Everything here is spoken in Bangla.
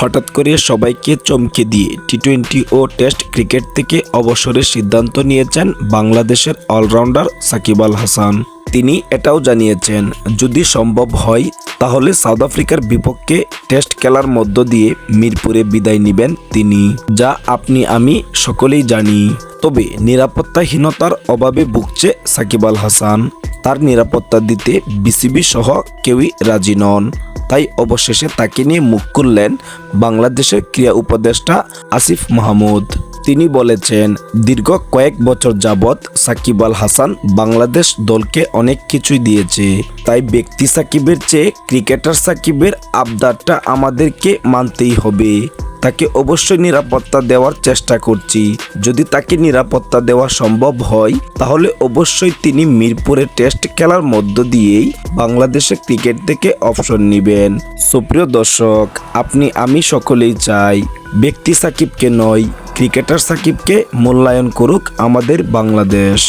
হঠাৎ করে সবাইকে চমকে দিয়ে টি টোয়েন্টি ও টেস্ট ক্রিকেট থেকে অবসরের সিদ্ধান্ত নিয়েছেন বাংলাদেশের অলরাউন্ডার সাকিব আল হাসান। তিনি এটাও জানিয়েছেন, যদি সম্ভব হয়, তাহলে সাউথ আফ্রিকার বিপক্ষে টেস্ট খেলার মধ্য দিয়ে মিরপুরে বিদায় নেবেন তিনি, যা আপনি, আমি সকলেই জানি। তবে নিরাপত্তাহীনতার অভাবে ভুগছে সাকিব আল হাসান। তার নিরাপত্তা দিতে বিসিবি সহ কেউই রাজি নন। তাই অবশেষে তাকে নিয়ে মুখ খুললেন বাংলাদেশের ক্রীড়া উপদেষ্টা আসিফ মাহমুদ। তিনি বলেছেন, দীর্ঘ কয়েক বছর যাবৎ সাকিব আল হাসান বাংলাদেশ দলকে অনেক কিছুই দিয়েছে। তাই ব্যক্তি সাকিবের চেয়ে ক্রিকেটার সাকিবের আবদারটা আমাদেরকে মানতেই হবে। তাকে অবশ্যই নিরাপত্তা দেওয়ার চেষ্টা করছি। যদি তাকে নিরাপত্তা দেওয়া সম্ভব হয়, তাহলে অবশ্যই তিনি মিরপুরে টেস্ট খেলার মধ্য দিয়েই বাংলাদেশের ক্রিকেট থেকে অপশন নেবেন। সুপ্রিয় দর্শক, আপনি আমি সকলেই চাই, ব্যক্তি সাকিবকে নয়, ক্রিকেটার সাকিবকে মূল্যায়ন করুক আমাদের বাংলাদেশ।